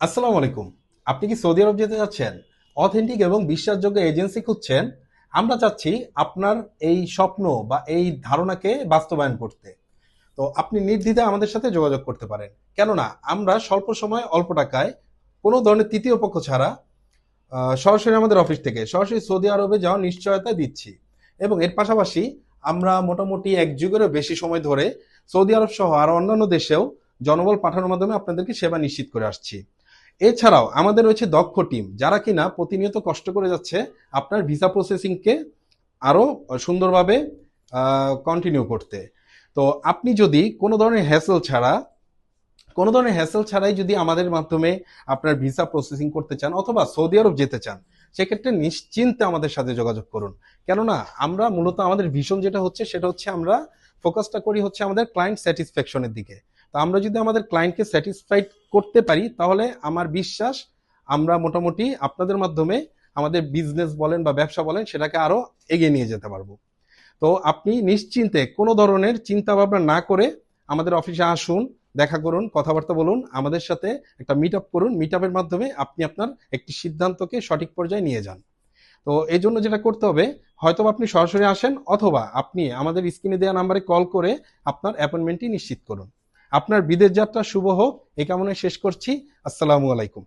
আসসালামু আলাইকুম। আপনি কি সৌদি আরব যেতে চাচ্ছেন অথেন্টিক এবং বিশ্বাসযোগ্য এজেন্সি খুঁজছেন? আমরা চাচ্ছি আপনার এই স্বপ্ন বা এই ধারণাকে বাস্তবায়ন করতে। তো আপনি নির্দ্বিধায় আমাদের সাথে যোগাযোগ করতে পারেন। কেননা, আমরা স্বল্প সময় অল্প টাকায় কোনো ধরনের তৃতীয় পক্ষ ছাড়া সরাসরি আমাদের অফিস থেকে সরাসরি সৌদি আরবে যাওয়ার নিশ্চয়তা দিচ্ছি। এবং এর পাশাপাশি আমরা মোটামুটি এক যুগেরও বেশি সময় ধরে সৌদি আরব সহ আরও অন্যান্য দেশেও জনবল পাঠানোর মাধ্যমে আপনাদেরকে সেবা নিশ্চিত করে আসছি। এছাড়াও আমাদের রয়েছে দক্ষ টিম, যারা কিনা প্রতিনিয়ত কষ্ট করে যাচ্ছে আপনার ভিসা প্রসেসিংকে আরও সুন্দরভাবে কন্টিনিউ করতে। তো আপনি যদি কোনো ধরনের হ্যাসেল ছাড়া, কোনো ধরনের হ্যাসেল ছাড়াই যদি আমাদের মাধ্যমে আপনার ভিসা প্রসেসিং করতে চান অথবা সৌদি আরব যেতে চান, সেক্ষেত্রে নিশ্চিন্তে আমাদের সাথে যোগাযোগ করুন। কেননা আমরা মূলত আমাদের ভীষণ যেটা হচ্ছে, সেটা হচ্ছে আমরা ফোকাসটা করি হচ্ছে আমাদের ক্লায়েন্ট স্যাটিসফ্যাকশনের দিকে। তো আমরা যদি আমাদের ক্লায়েন্টকে স্যাটিসফাইড করতে পারি, তাহলে আমার বিশ্বাস আমরা মোটামুটি আপনাদের মাধ্যমে আমাদের বিজনেস বলেন বা ব্যবসা বলেন, সেটাকে আরও এগিয়ে নিয়ে যেতে পারব। তো আপনি নিশ্চিন্তে কোনো ধরনের চিন্তা ভাবনা না করে আমাদের অফিসে আসুন, দেখা করুন, কথাবার্তা বলুন, আমাদের সাথে একটা মিট আপ করুন। মিট আপের মাধ্যমে আপনি আপনার একটি সিদ্ধান্তকে সঠিক পর্যায়ে নিয়ে যান। তো এই জন্য যেটা করতে হবে হয়তো আপনি সরাসরি আসেন অথবা আপনি আমাদের স্ক্রিনে দেওয়া নাম্বারে কল করে আপনার অ্যাপয়েন্টমেন্টটি নিশ্চিত করুন। আপনার বিদেশ যাত্রা শুভ হোক। এই কামনায় শেষ করছি। আসসালামু আলাইকুম।